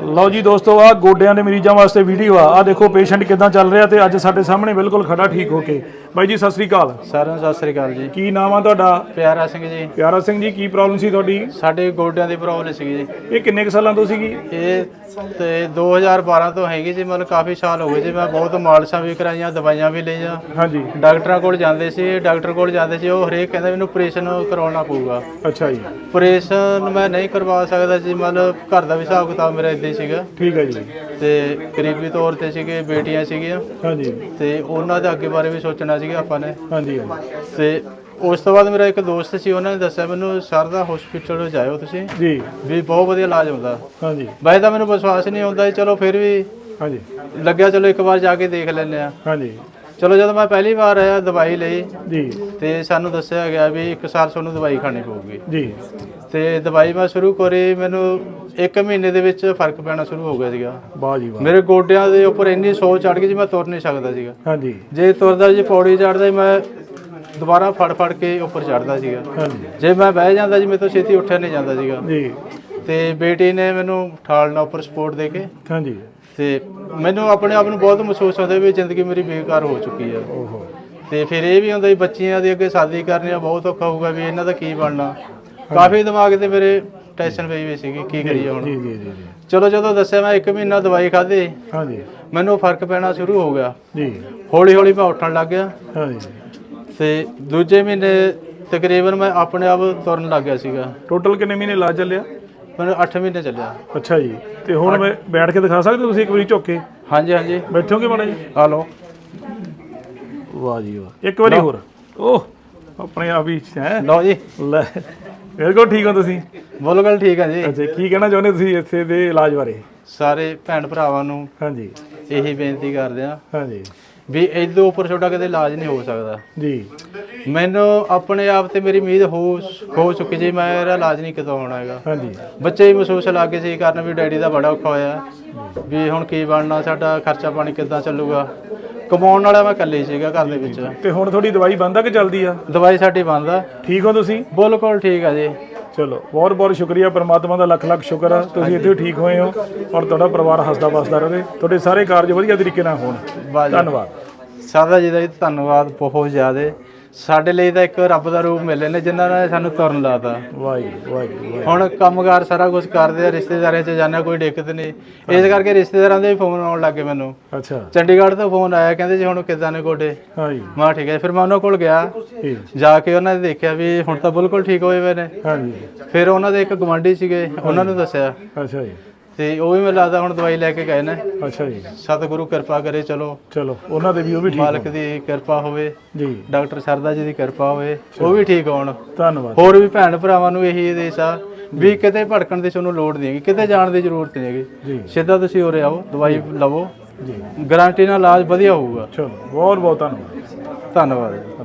ਲਓ ਜੀ ਦੋਸਤੋ ਆ ਗੋਡਿਆਂ ਦੇ ਮਰੀਜ਼ਾਂ ਵਾਸਤੇ ਵੀਡੀਓ ਆ। ਆ ਦੇਖੋ ਪੇਸ਼ੈਂਟ ਕਿਦਾਂ ਚੱਲ ਰਿਹਾ ਤੇ ਅੱਜ ਸਾਡੇ ਸਾਹਮਣੇ ਬਿਲਕੁਲ ਖੜਾ ਠੀਕ ਹੋ ਕੇ। ਬਾਈ ਜੀ ਸਤਿ ਸ੍ਰੀ ਅਕਾਲ। ਸਾਰਿਆਂ ਨੂੰ ਸਤਿ ਸ੍ਰੀ ਅਕਾਲ ਜੀ। ਕੀ ਨਾਮ ਆ ਤੁਹਾਡਾ? ਪਿਆਰਾ ਸਿੰਘ ਜੀ। ਪਿਆਰਾ ਸਿੰਘ ਜੀ ਕੀ ਪ੍ਰੋਬਲਮ ਸੀ ਤੁਹਾਡੀ? ਸਾਡੇ ਗੋਡਿਆਂ ਦੀ ਪ੍ਰੋਬਲਮ ਸੀਗੀ ਜੀ। ਇਹ ਕਿੰਨੇ ਕੁ ਸਾਲਾਂ ਤੋਂ ਸੀਗੀ? ਇਹ ਤੇ 2012 ਤੋਂ ਹੈਗੀ ਜੀ ਮਤਲਬ ਕਾਫੀ ਸਾਲ ਹੋ ਗਏ ਜੀ ਮੈਂ ਬਹੁਤ ਮਾਲਸ਼ਾਂ ਵੀ ਕਰਾਈਆਂ ਦਵਾਈਆਂ ਵੀ ਲਈਆਂ। ਹਾਂਜੀ। ਡਾਕਟਰਾਂ ਕੋਲ ਜਾਂਦੇ ਸੀ ਡਾਕਟਰ ਕੋਲ ਜਾਂਦੇ ਸੀ ਉਹ ਹਰੇਕ ਕਹਿੰਦਾ ਮੈਨੂੰ ਆਪਰੇਸ਼ਨ ਕਰਾਉਣਾ ਪਊਗਾ। ਅੱਛਾ ਜੀ। ਆਪਰੇਸ਼ਨ ਮੈਂ ਨਹੀਂ ਕਰਵਾ ਸਕਦਾ ਜੀ ਮਤਲਬ ਘਰ ਦਾ ਵੀ ਹਿਸਾਬ ਕਿਤਾਬ ਮੇਰਾ ਇਦਾਂ ਹੀ ਸੀਗਾ। ਠੀਕ ਹੈ ਜੀ। ਤੇ ਕਰੀਬੀ ਤੌਰ ਤੇ ਸੀਗੇ ਬੇਟੀਆਂ ਸੀਗੀਆਂ। ਹਾਂਜੀ। ਤੇ ਉਹਨਾਂ ਦੇ ਅੱਗੇ ਬਾਰੇ ਵੀ ਸੋਚਣਾ ਸੀਗਾ ਆਪਾਂ ਨੇ। ਹਾਂਜੀ। ਤੇ ਉਸ ਤੋਂ ਬਾਅਦ ਮੇਰਾ ਇੱਕ ਦੋਸਤ ਸੀ ਉਹਨਾਂ ਨੇ ਦੱਸਿਆ ਮੈਨੂੰ ਸਰ ਦਾ ਹਸਪੀਟਲ ਜਾਇਓ ਤੁਸੀਂ। ਜੀ। ਵੀ ਬਹੁਤ ਵਧੀਆ ਇਲਾਜ ਹੁੰਦਾ। ਹਾਂਜੀ। ਵੈਸੇ ਤਾਂ ਮੈਨੂੰ ਵਿਸ਼ਵਾਸ ਨਹੀਂ ਹੁੰਦਾ ਚਲੋ ਫਿਰ ਵੀ ਹਾਂਜੀ। ਲੱਗਿਆ ਚਲੋ ਇੱਕ ਵਾਰ ਜਾ ਕੇ ਦੇਖ ਲੈਂਦੇ ਆ ਹਾਂਜੀ। ਚਲੋ ਜਦੋਂ ਮੈਂ ਪਹਿਲੀ ਵਾਰ ਆਇਆ ਦਵਾਈ ਲਈ ਜੀ। ਤੇ ਸਾਨੂੰ ਦੱਸਿਆ ਗਿਆ ਵੀ ਇੱਕ ਸਾਲ ਤੁਹਾਨੂੰ ਦਵਾਈ ਖਾਣੀ ਪਊਗੀ। ਜੀ। ਤੇ ਦਵਾਈ ਮੈਂ ਸ਼ੁਰੂ ਕਰੀ ਮੈਨੂੰ ਇੱਕ ਮਹੀਨੇ ਦੇ ਵਿੱਚ ਫ਼ਰਕ ਪੈਣਾ ਸ਼ੁਰੂ ਹੋ ਗਿਆ ਸੀਗਾ। ਵਾਹ ਜੀ ਵਾਹ। ਮੇਰੇ ਗੋਡਿਆਂ ਦੇ ਉੱਪਰ ਇੰਨੀ ਸੋਚ ਚੜ ਗਈ ਜੀ ਮੈਂ ਤੁਰ ਨਹੀਂ ਸਕਦਾ ਸੀਗਾ। ਹਾਂਜੀ। ਜੇ ਤੁਰਦਾ ਜੀ ਪੌੜੀ ਚੜਦਾ ਮੈਂ ਦੁਬਾਰਾ ਫੜ ਫੜ ਕੇ ਉੱਪਰ ਚੜਦਾ ਸੀਗਾ। ਹਾਂਜੀ ਜੇ ਮੈਂ ਬਹਿ ਜਾਂਦਾ ਜੀ ਮੇਰੇ ਤੋਂ ਛੇਤੀ ਉੱਠਿਆ ਨਹੀਂ ਜਾਂਦਾ ਸੀਗਾ। ਜੀ। ਤੇ ਬੇਟੀ ਨੇ ਮੈਨੂੰ ਠਾਲਣਾ ਉੱਪਰ ਸਪੋਰਟ ਦੇ ਕੇ ਹਾਂਜੀ। ਤੇ ਮੈਨੂੰ ਆਪਣੇ ਆਪ ਨੂੰ ਬਹੁਤ ਮਹਿਸੂਸ ਹੁੰਦਾ ਵੀ ਜ਼ਿੰਦਗੀ ਮੇਰੀ ਬੇਕਾਰ ਹੋ ਚੁੱਕੀ ਹੈ ਓਹੋ। ਤੇ ਫਿਰ ਇਹ ਵੀ ਹੁੰਦਾ ਵੀ ਬੱਚਿਆਂ ਦੇ ਅੱਗੇ ਸ਼ਾਦੀ ਕਰਨੀ ਆ ਬਹੁਤ ਔਖਾ ਹੋਊਗਾ ਵੀ ਇਹਨਾਂ ਦਾ ਕੀ ਬਣਨਾ। ਕਾਫੀ ਦਿਮਾਗ ਤੇ ਮੇਰੇ ਟੈਨਸ਼ਨ ਪਈ ਹੋਈ ਸੀਗੀ ਕੀ ਕਰੀਏ ਹੁਣ। ਜੀ ਜੀ ਜੀ ਜੀ। ਚਲੋ ਜਦੋਂ ਦੱਸਿਆ ਮੈਂ ਇੱਕ ਮਹੀਨਾ ਦਵਾਈ ਖਾਧੀ ਹਾਂਜੀ। ਮੈਨੂੰ ਫ਼ਰਕ ਪੈਣਾ ਸ਼ੁਰੂ ਹੋ ਗਿਆ। ਜੀ। ਹੌਲੀ ਹੌਲੀ ਮੈਂ ਉੱਠਣ ਲੱਗ ਗਿਆ। ਹਾਂਜੀ। ਤੇ ਦੂਜੇ ਮਹੀਨੇ ਤਕਰੀਬਨ ਮੈਂ ਆਪਣੇ ਆਪ ਤੁਰਨ ਲੱਗ ਗਿਆ ਸੀਗਾ। ਟੋਟਲ ਕਿੰਨੇ ਮਹੀਨੇ ਇਲਾਜ ਚੱਲਿਆ? ਮੈਨੂੰ 8 ਮਹੀਨੇ ਚੱਲਿਆ। ਅੱਛਾ ਜੀ। ਤੇ ਹੁਣ ਮੈਂ ਬੈਠ ਕੇ ਦਿਖਾ ਸਕਦੇ ਤੁਸੀਂ ਇੱਕ ਵਾਰੀ ਝੁੱਕ? ਕੇ ਹਾਂਜੀ ਹਾਂਜੀ। ਬੈਠੋਗੇ ਮਾੜਾ ਜੀ? ਆ ਲਓ। ਵਾਹ ਜੀ ਵਾਹ। ਇੱਕ ਵਾਰੀ ਹੋਰ। ਓਹ ਆਪਣੇ ਆਪ ਹੀ ਹੈ। ਲਓ ਜੀ। ਲੈ ਬਿਲਕੁਲ ਠੀਕ ਹੋ ਤੁਸੀਂ? ਬੋਲੋ ਗੱਲ ਠੀਕ ਹੈ ਜੀ। ਅੱਛਾ ਕੀ ਕਹਿਣਾ ਚਾਹੁੰਦੇ ਤੁਸੀਂ ਇੱਥੇ ਦੇ ਇਲਾਜ ਬਾਰੇ? ਸਾਰੇ ਭੈਣ ਭਰਾਵਾਂ ਨੂੰ ਹਾਂਜੀ। ਇਹੀ ਬੇਨਤੀ ਕਰਦੇ ਆ ਹਾਂਜੀ। ਵੀ ਇਦੋਂ ਉੱਪਰ ਛੋਟਾ ਕਿਤੇ ਇਲਾਜ ਨਹੀਂ ਹੋ ਸਕਦਾ। ਜੀ। ਮੈਨੂੰ ਆਪਣੇ ਆਪ ਤੇ ਮੇਰੀ ਉਮੀਦ ਹੋ ਹੋ ਚੁੱਕੀ ਜੀ ਮੇਰਾ ਇਲਾਜ ਨਹੀਂ ਕਿਤੋਂ ਹੋਣਾ ਹੈਗਾ। ਹਾਂਜੀ। ਬੱਚੇ ਹੀ ਮਹਿਸੂਸ ਲੱਗੇ ਸੀ ਕਰਨ ਵੀ ਡੈਡੀ ਦਾ ਬੜਾ ਔਖਾ ਹੋਇਆ। ਵੀ ਹੁਣ ਕੀ ਬਣਨਾ ਸਾਡਾ ਖਰਚਾ ਪਾਣੀ ਕਿੱਦਾਂ ਚੱਲੂਗਾ। ਕਮਾਉਣ ਵਾਲਾ ਮੈਂ ਇਕੱਲੇ ਹੀ ਸੀਗਾ ਘਰ ਦੇ ਵਿੱਚ। ਤੇ ਹੁਣ ਤੁਹਾਡੀ ਦਵਾਈ ਬੰਦ ਆ ਕਿ ਚੱਲਦੀ ਆ? ਦਵਾਈ ਸਾਡੀ ਬੰਦ ਆ। ਠੀਕ ਹੋ ਤੁਸੀਂ? ਬਿਲਕੁਲ ਠੀਕ ਆ ਜੀ। ਚਲੋ ਬਹੁਤ ਬਹੁਤ ਸ਼ੁਕਰੀਆ ਪਰਮਾਤਮਾ ਦਾ ਲੱਖ ਲੱਖ ਸ਼ੁਕਰ ਆ। ਤੁਸੀਂ ਇੱਥੇ ਠੀਕ ਹੋਏ ਹੋ ਔਰ ਤੁਹਾਡਾ ਪਰਿਵਾਰ ਹੱਸਦਾ ਵਸਦਾ ਰਹੇ। ਤੁਹਾਡੇ ਸਾਰੇ ਕਾਰਜ ਵਧੀਆ ਤਰੀਕੇ ਨਾਲ ਹੋਣ। ਧੰਨਵਾਦ। ਸਾਦਾ ਜੀ ਦਾ ਜੀ ਧੰਨਵਾਦ ਬਹੁਤ ਜ਼ਿਆਦਾ। ਸਾਡੇ ਲਈ ਤਾਂ ਇੱਕ ਰੱਬ ਦਾ ਰੂਪ ਮਿਲੇ ਨੇ ਜਿਨ੍ਹਾਂ ਨੇ ਸਾਨੂੰ ਤੁਰਨ ਲਾਤਾ। ਵਾਹਿਗੁਰੂ ਵਾਹਿਗੁਰੂ। ਹੁਣ ਕੰਮਕਾਰ ਸਾਰਾ ਕੁਝ ਕਰਦੇ ਆ ਰਿਸ਼ਤੇਦਾਰਾਂ 'ਚ ਜਾਂਦੇ ਕੋਈ ਦਿੱਕਤ ਨਹੀਂ। ਇਸ ਕਰਕੇ ਰਿਸ਼ਤੇਦਾਰਾਂ ਦੇ ਵੀ ਫੋਨ ਆਉਣ ਲੱਗੇ ਮੈਨੂੰ। ਅੱਛਾ। ਚੰਡੀਗੜ੍ਹ ਤੋਂ ਫੋਨ ਆਇਆ ਕਹਿੰਦੇ ਜੀ ਹੁਣ ਕਿੱਦਾਂ ਨੇ ਗੋਡੇ? ਹਾਂਜੀ। ਮੈਂ ਠੀਕ ਹੈ ਫਿਰ ਮੈਂ ਉਹਨਾਂ ਕੋਲ ਗਿਆ। ਜਾ। ਕੇ ਉਹਨਾਂ ਨੇ ਦੇਖਿਆ ਵੀ ਹੁਣ ਤਾਂ ਬਿਲਕੁਲ ਠੀਕ ਹੋਏ ਹੋਏ ਨੇ। ਹਾਂਜੀ। ਫਿਰ ਉਹਨਾਂ ਦੇ ਇੱਕ ਗਵਾਂਢੀ ਸੀਗੇ ਉਹਨਾਂ ਨੂੰ ਦੱਸਿਆ। ਅੱਛਾ ਜੀ। ਤੇ ਉਹ ਵੀ ਮੈਨੂੰ ਲੱਗਦਾ ਹੁਣ ਦਵਾਈ ਲੈ ਕੇ ਗਏ ਨੇ। ਅੱਛਾ ਜੀ। ਸਤਿਗੁਰੂ ਕਿਰਪਾ ਕਰੇ ਚਲੋ। ਚਲੋ ਉਹਨਾਂ ਦੇ ਵੀ ਉਹ ਵੀ ਠੀਕ ਮਾਲਕ ਦੀ ਕਿਰਪਾ ਹੋਵੇ ਜੀ। ਡਾਕਟਰ ਸਰਦਾ ਜੀ ਦੀ ਕਿਰਪਾ ਹੋਵੇ ਉਹ ਵੀ ਠੀਕ ਹੋਣ। ਧੰਨਵਾਦ। ਹੋਰ ਵੀ ਭੈਣ ਭਰਾਵਾਂ ਨੂੰ ਇਹੀ ਆਦੇਸ਼ ਆ ਵੀ ਕਿਤੇ ਭਟਕਣ ਦੀ ਤੁਹਾਨੂੰ ਲੋੜ ਨਹੀਂ ਹੈਗੀ ਕਿਤੇ ਜਾਣ ਦੀ ਜ਼ਰੂਰਤ ਨਹੀਂ ਹੈਗੀ। ਸਿੱਧਾ ਤੁਸੀਂ ਉਰੇ ਆਓ ਦਵਾਈ ਲਵੋ। ਜੀ। ਗਾਰੰਟੀ ਨਾਲ ਇਲਾਜ ਵਧੀਆ ਹੋਊਗਾ। ਚਲੋ ਬਹੁਤ ਬਹੁਤ ਧੰਨਵਾਦ। ਧੰਨਵਾਦ।